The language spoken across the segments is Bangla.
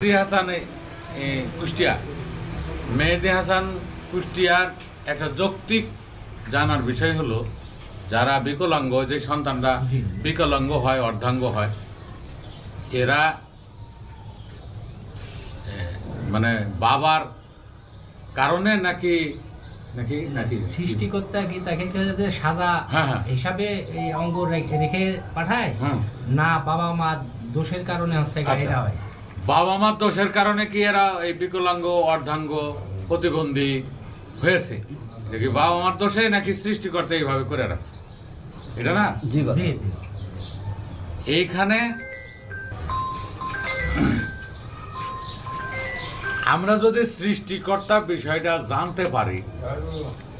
মেহেদি হাসান কুষ্টিয়া। মেহেদি হাসান কুষ্টিয়ার একটা যৌক্তিক জানার বিষয় হলো যারা বিকলাঙ্গ যে সন্তানরা বিকলাঙ্গ হয় অর্ধাঙ্গ হয় এরা মানে বাবার কারণে নাকি নাকি নাকি সৃষ্টিকর্তা কি তাকে সাজা হ্যাঁ, হ্যাঁ। হিসাবে এই অঙ্গ রেখে রেখে পাঠায়? না বাবা মা দোষের কারণে হচ্ছে আচ্ছা। হয়? বাবা মার দোষের কারণে কি এরা এই বিকলাঙ্গ অর্ধাঙ্গ প্রতিবন্ধী হয়েছে? কি বাবা মার দোষে নাকি সৃষ্টিকর্তা এইভাবে করে রাখছে? এটা না? জি। এইখানে আমরা যদি সৃষ্টিকর্তা বিষয়টা জানতে পারি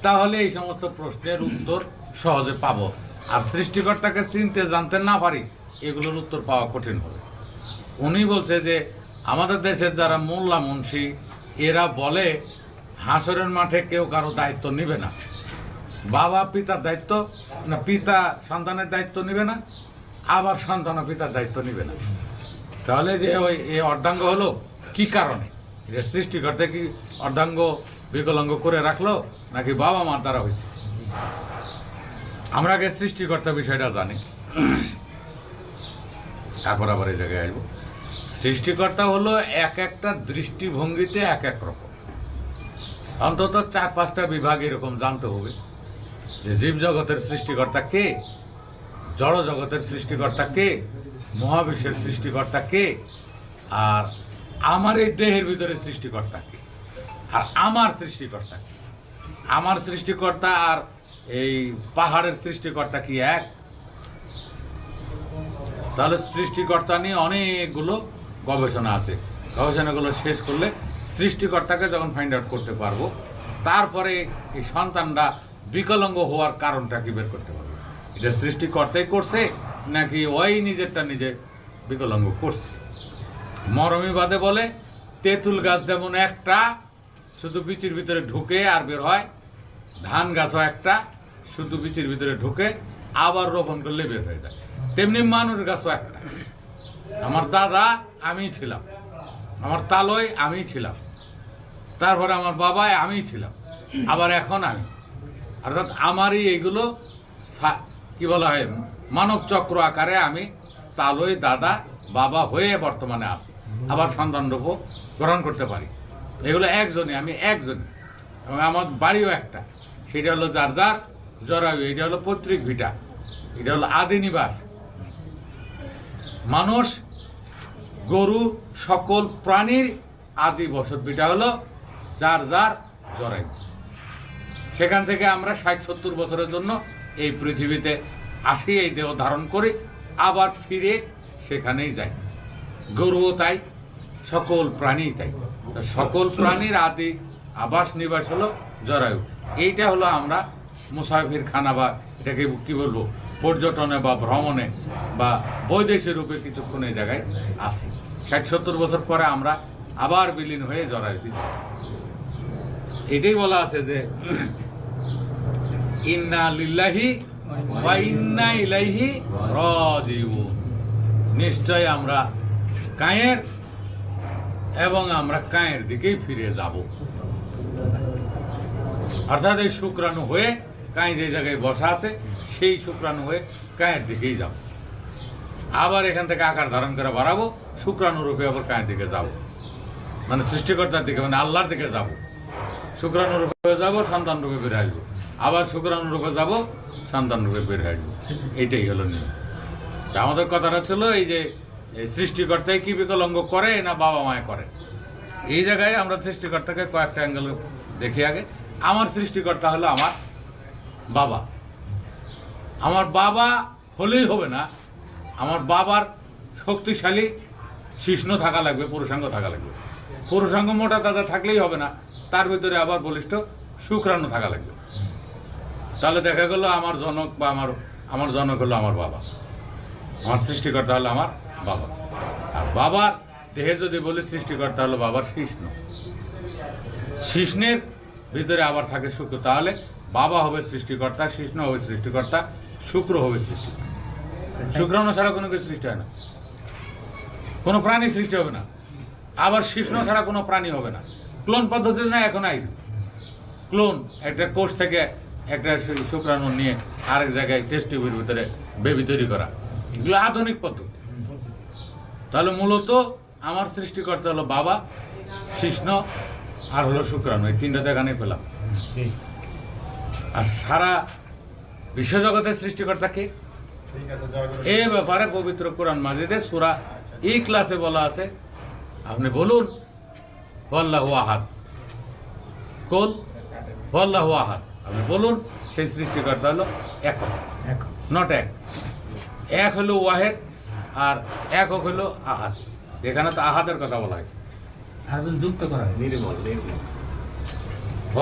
তাহলে এই সমস্ত প্রশ্নের উত্তর সহজে পাবো। আর সৃষ্টিকর্তাকে চিনতে জানতে না পারি এগুলোর উত্তর পাওয়া কঠিন হবে। উনি বলছে যে আমাদের দেশের যারা মোল্লা মুন্সি, এরা বলে, হাসরের মাঠে কেউ কারও দায়িত্ব নিবে না। বাবা, পিতার দায়িত্ব, না, পিতা সন্তানের দায়িত্ব নিবে না, আবার সন্তান পিতার দায়িত্ব নিবে না। তাহলে যে ওই, এ অর্ধাঙ্গ হলো, কি কারণে? এটা সৃষ্টিকর্তা কি অর্ধাঙ্গ, বিকলাঙ্গ করে রাখল, নাকি বাবা মার দ্বারা হয়েছে? আমরা আগে সৃষ্টিকর্তা বিষয়টা জানি। তারপর আবার এই জায়গায় আসব। সৃষ্টিকর্তা হলো এক একটা দৃষ্টিভঙ্গিতে এক এক রকম। অন্তত চার পাঁচটা বিভাগ এরকম জানতে হবে যে জীব জগতের সৃষ্টিকর্তা কে, জড় জগতের সৃষ্টিকর্তা কে, মহাবিশ্বের সৃষ্টিকর্তা কে, আর আমার এই দেহের ভিতরে সৃষ্টিকর্তা কে, আর আমার সৃষ্টিকর্তা কে। আমার সৃষ্টিকর্তা আর এই পাহাড়ের সৃষ্টিকর্তা কি এক? তাহলে সৃষ্টিকর্তা নিয়ে অনেকগুলো গবেষণা আছে। গবেষণাগুলো শেষ করলে সৃষ্টিকর্তাকে যখন ফাইন্ড আউট করতে পারব, তারপরে এই সন্তানরা বিকলাঙ্গ হওয়ার কারণটা কি বের করতে পারব? এটা সৃষ্টিকর্তাই করছে নাকি ওই নিজেরটা নিজে বিকলাঙ্গ করছে? মরমী বাদে বলে, তেঁতুল গাছ যেমন একটা, শুধু বিচির ভিতরে ঢুকে আর বের হয়, ধান গাছও একটা, শুধু বিচির ভিতরে ঢুকে আবার রোপণ করলে বের হয়ে যায়। তেমনি মানুষ গাছও একটা। আমার দাদা আমি ছিলাম। আমার তালয় আমি ছিলাম। তারপরে আমার বাবাই আমি ছিলাম। আবার এখন আমি। অর্থাৎ আমারই এইগুলো কি বলা হয়, মানব চক্র আকারে আমি তালয় দাদা, বাবা হয়ে বর্তমানে আছি। আবার সন্তান রূপ গ্রহণ করতে পারি। এগুলো একজনই, আমি একজনই। এবং আমার বাড়িও একটা। সেটা হলো যার যার জরায়ু, এটা হলো পৈতৃক ভিটা। এটা হলো আদি নিবাস। মানুষ গরু, সকল প্রাণীর আদি বসত ভিটা হলো যার যার জরায়ু। সেখান থেকে আমরা ষাট, সত্তর বছরের জন্য এই পৃথিবীতে আসি, এই দেহ ধারণ করি, আবার ফিরে সেখানেই যাই। গরুও তাই, সকল প্রাণী তাই। সকল প্রাণীর আদি আবাস নিবাস হলো জরায়ু। এইটা হলো আমরা মুসাফির খানা বা এটাকে কি বলব, পর্যটনে বা ভ্রমণে বা বৈদেশিক রূপে কিছুক্ষণ এই জায়গায় আসি। ষাট সত্তর বছর পরে আমরা আবার বিলীন হয়ে দিই এটাই বলা আছে যে নিশ্চয় আমরা কায়ের এবং আমরা কায়ের দিকেই ফিরে যাব। অর্থাৎ এই শুক্রাণু হয়ে কাঁই যে জায়গায় বসা আছে, সেই শুক্রাণু হয়ে কায়ের দিকেই যাব। আবার এখান থেকে আকার ধারণ করে বাড়াবো, শুক্রাণু রূপে আবার কায়ের দিকে যাব। মানে সৃষ্টিকর্তার দিকে মানে আল্লাহর দিকে যাব। শুক্রাণু রূপে যাব, সন্তান রূপে বের আসব আবার শুক্রাণু রূপে যাব, সন্তান রূপে বের আসব এইটাই হলো নিয়ম। আমাদের কথাটা ছিল এই যে, এই সৃষ্টিকর্তাই কি বিকলঙ্গ করে না বাবা মায় করে? এই জায়গায় আমরা সৃষ্টিকর্তাকে কয়েকটা অ্যাঙ্গেল দেখি আগে। আমার সৃষ্টিকর্তা হলো আমার বাবা। আমার বাবা হলেই হবে না, আমার বাবার শক্তিশালী শিষ্ণ থাকা লাগবে, পুরুষাঙ্গ থাকা লাগবে। পুরুষাঙ্গ মোটা তাজা থাকলেই হবে না, তার ভিতরে আবার বলিষ্ঠ শুক্রাণু থাকা লাগবে। তাহলে দেখা গেল আমার জনক বা আমার আমার জনক হলো আমার বাবা। আমার সৃষ্টিকর্তা হলো আমার বাবা। আর বাবার দেহে যদি বলি সৃষ্টিকর্তা হলো বাবার শিষ্ণ। শিষ্ণের ভিতরে আবার থাকে শুক্র। তাহলে বাবা হবে সৃষ্টিকর্তা শিষ্ণ হবে সৃষ্টিকর্তা, শুক্র হবে সৃষ্টি। শুক্রাণু ছাড়া কোনো কিছু সৃষ্টি হয় না। কোনো প্রাণী সৃষ্টি হবে না। আবার শিষ্ণ ছাড়া কোনো প্রাণী হবে না। ক্লোন পদ্ধতি না, এখন আই ক্লোন একটা কোষ থেকে একটা শুক্রাণু নিয়ে আরেক জায়গায় টেস্ট টিউবের ভিতরে বেবি তৈরি করা। এগুলো আধুনিক পদ্ধতি। তাহলে মূলত আমার সৃষ্টিকর্তা হলো বাবা শিষ্ণ আর হলো শুক্রাণু। এই তিনটা জায়গানে পেলাম। আর সারা বিশ্বজগতের সৃষ্টিকর্তা কে এ ব্যাপারে পবিত্র কোরআন মাজিদে সুরা এই ক্লাসে বলা আছে। আপনি বলুন বল্লাহু আহাদ। কোল বল্লাহু আহাদ। আপনি বলুন সেই সৃষ্টিকর্তা হলো একক এখন নট এক। এক হলো ওয়াহেদ আর একক হলো আহাদ। এখানে তো আহাদের কথা বলা হয়েছে। আর যুক্ত করা হয় নির্মল নির্মল।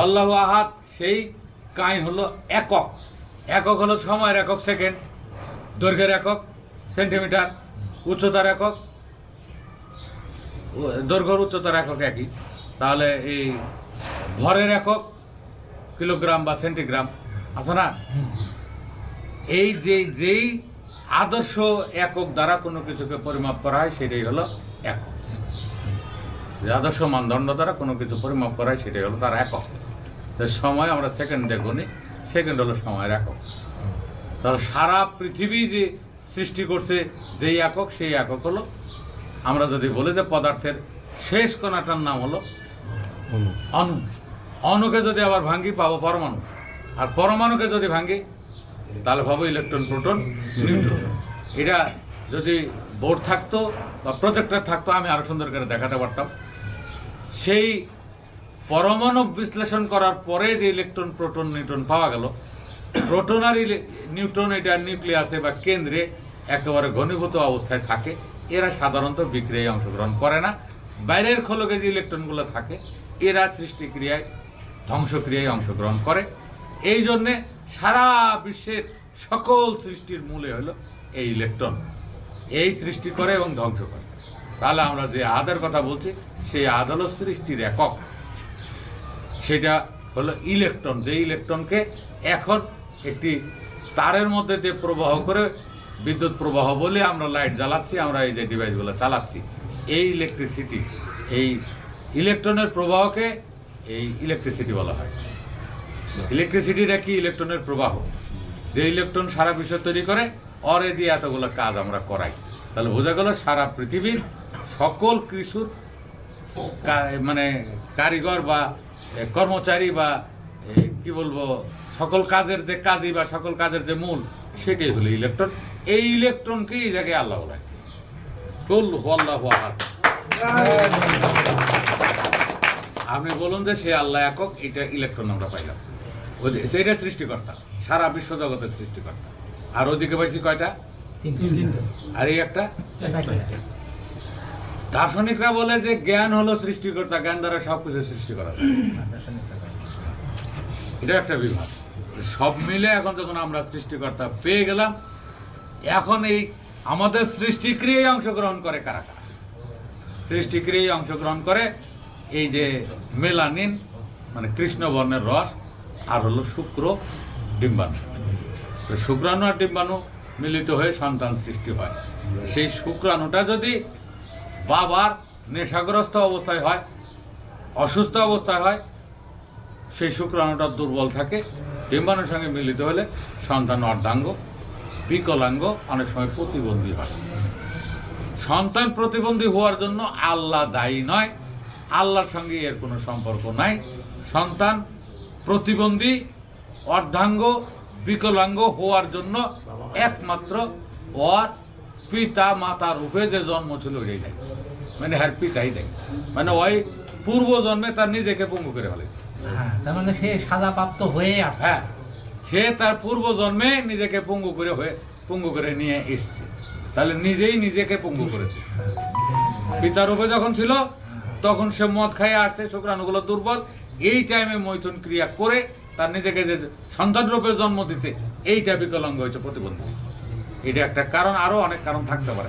আল্লাহ আহাদ সেই কাই হলো একক। একক হলো সময়ের একক সেকেন্ড দৈর্ঘ্যের একক সেন্টিমিটার উচ্চতার একক। দৈর্ঘ্যর উচ্চতার একক একই। তাহলে এই ভরের একক কিলোগ্রাম বা সেন্টিগ্রাম আছে না? এই যে, যেই আদর্শ একক দ্বারা কোনো কিছুকে পরিমাপ করা হয়, সেটাই হলো একক। যে আদর্শ মানদণ্ড দ্বারা কোনো কিছু পরিমাপ করা হয়, সেটাই হলো তার একক। সময় আমরা সেকেন্ড দেখব নি। সেকেন্ড হলো সময়ের একক। তাহলে সারা পৃথিবী যে সৃষ্টি করছে যেই একক সেই একক হলো আমরা যদি বলি যে পদার্থের শেষ কণাটার নাম হলো অণু অণুকে যদি আবার ভাঙ্গি পাবো পরমাণু। আর পরমাণুকে যদি ভাঙ্গি তাহলে পাবো ইলেকট্রন প্রোটন নিউট্রন এটা যদি বোর্ড থাকতো বা প্রজেক্টর থাকতো আমি আরও সুন্দর করে দেখাতে পারতাম। সেই পরমাণু বিশ্লেষণ করার পরে যে ইলেকট্রন প্রোটন নিউট্রন পাওয়া গেল প্রোটন আর নিউট্রন এটা নিউক্লিয়াসে বা কেন্দ্রে একেবারে ঘনীভূত অবস্থায় থাকে। এরা সাধারণত বিক্রিয়ায় অংশগ্রহণ করে না। বাইরের খোলকে যে ইলেকট্রনগুলো থাকে, এরা সৃষ্টিক্রিয়ায়, ধ্বংসক্রিয়ায় অংশগ্রহণ করে। এই জন্যে সারা বিশ্বের সকল সৃষ্টির মূলে হলো এই ইলেকট্রন এই সৃষ্টি করে এবং ধ্বংস করে। তাহলে আমরা যে আদের কথা বলছি, সেই আদ হলো সৃষ্টির একক। সেটা হলো ইলেকট্রন, যে ইলেকট্রনকে এখন একটি তারের মধ্যে দিয়ে প্রবাহ করে বিদ্যুৎ প্রবাহ বলে আমরা লাইট জ্বালাচ্ছি, আমরা এই যে ডিভাইসগুলো চালাচ্ছি, এই ইলেকট্রিসিটি এই ইলেকট্রনের প্রবাহকে এই ইলেকট্রিসিটি বলা হয়। ইলেকট্রিসিটিটা কি? ইলেকট্রনের প্রবাহ। যে ইলেকট্রন সারা বিশ্ব তৈরি করে, অরে দিয়ে এতগুলো কাজ আমরা করাই। তাহলে বোঝা গেল সারা পৃথিবীর সকল কৃষুর মানে কারিগর বা কর্মচারী বা কি বলব সকল কাজের যে কাজী বা সকল কাজের যে মূল সেটাই হলো ইলেকট্রন এই ইলেকট্রনকে এই জায়গায় আল্লাহ। কুল আহাদ। আপনি বলুন যে সে আল্লাহ একক এটা ইলেকট্রন আমরা পাইলাম সেটা সৃষ্টিকর্তা সারা বিশ্ব জগতের সৃষ্টিকর্তা আর ওদিকে পাইছি কয়টা আর এই একটা। দার্শনিকরা বলে যে জ্ঞান হলো সৃষ্টিকর্তা, জ্ঞান দ্বারা সবকিছু সৃষ্টি করা এটা একটা বিভাগ। সব মিলে এখন যখন আমরা সৃষ্টিকর্তা পেয়ে গেলাম, এখন এই আমাদের সৃষ্টিক্রিয়ায় অংশগ্রহণ করে কারা কারা? সৃষ্টিক্রিয়ায় অংশগ্রহণ করে এই যে মেলানিন মানে কৃষ্ণ বর্ণের রস, আর হলো শুক্র, ডিম্বাণু। শুক্রাণু আর ডিম্বাণু মিলিত হয়ে সন্তান সৃষ্টি হয়। সেই শুক্রাণুটা যদি বাবার নেশাগ্রস্ত অবস্থায় হয়, অসুস্থ অবস্থায় হয়, সেই শুক্রাণুটা দুর্বল থাকে, ডিম্বাণুর সঙ্গে মিলিত হলে সন্তান অর্ধাঙ্গ, বিকলাঙ্গ, অনেক সময় প্রতিবন্ধী হয়। সন্তান প্রতিবন্ধী হওয়ার জন্য আল্লাহ দায়ী নয়, আল্লাহর সঙ্গে এর কোনো সম্পর্ক নাই। সন্তান প্রতিবন্ধী, অর্ধাঙ্গ, বিকলাঙ্গ হওয়ার জন্য একমাত্র ওর পিতা মাতা রূপে যে জন্ম ছিল ওইটাই দেয় মানে হ্যার পিতাই দেয় মানে ওই পূর্ব জন্মে তার নিজেকে পঙ্গু করে ফেলেছে। হ্যাঁ তার মানে সে সাজা প্রাপ্ত হয়ে হ্যাঁ সে তার পূর্ব জন্মে নিজেকে পঙ্গু করে হয়ে পঙ্গু করে নিয়ে এসছে। তাহলে নিজেই নিজেকে পঙ্গু করেছে। পিতার রূপে যখন ছিল তখন সে মদ খাইয়ে আসছে শুক্রাণুগুলো দুর্বল। এই টাইমে মৈথুন ক্রিয়া করে তার নিজেকে যে সন্তান রূপে জন্ম দিছে এইটা বিকলাঙ্গ হয়েছে প্রতিবন্ধী হয়েছে। এটা একটা কারণ আরও অনেক কারণ থাকতে পারে।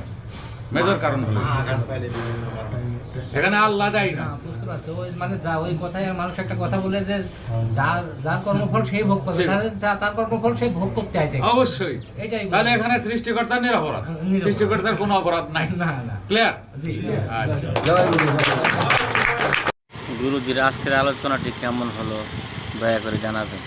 মেজর কারণ হলো এখানে আল্লাহ যাই না। না, বুঝতে পারছ। ওই মানে যা- ওই কথাই মানুষ একটা কথা বলে যে যার যার কর্মফল সেই ভোগ করবে। সেই- তাহলে যা- তার কর্মফল সেই ভোগ করতে আছে অবশ্যই। এটাই। তাহলে এখানে নিরপরাধ। সৃষ্টিকর্তার কোনো অপরাধ নাই। না না। ক্লিয়ার জি। আচ্ছা। গুরুজির আজকের আলোচনাটি কেমন হলো দয়া করে জানাবেন।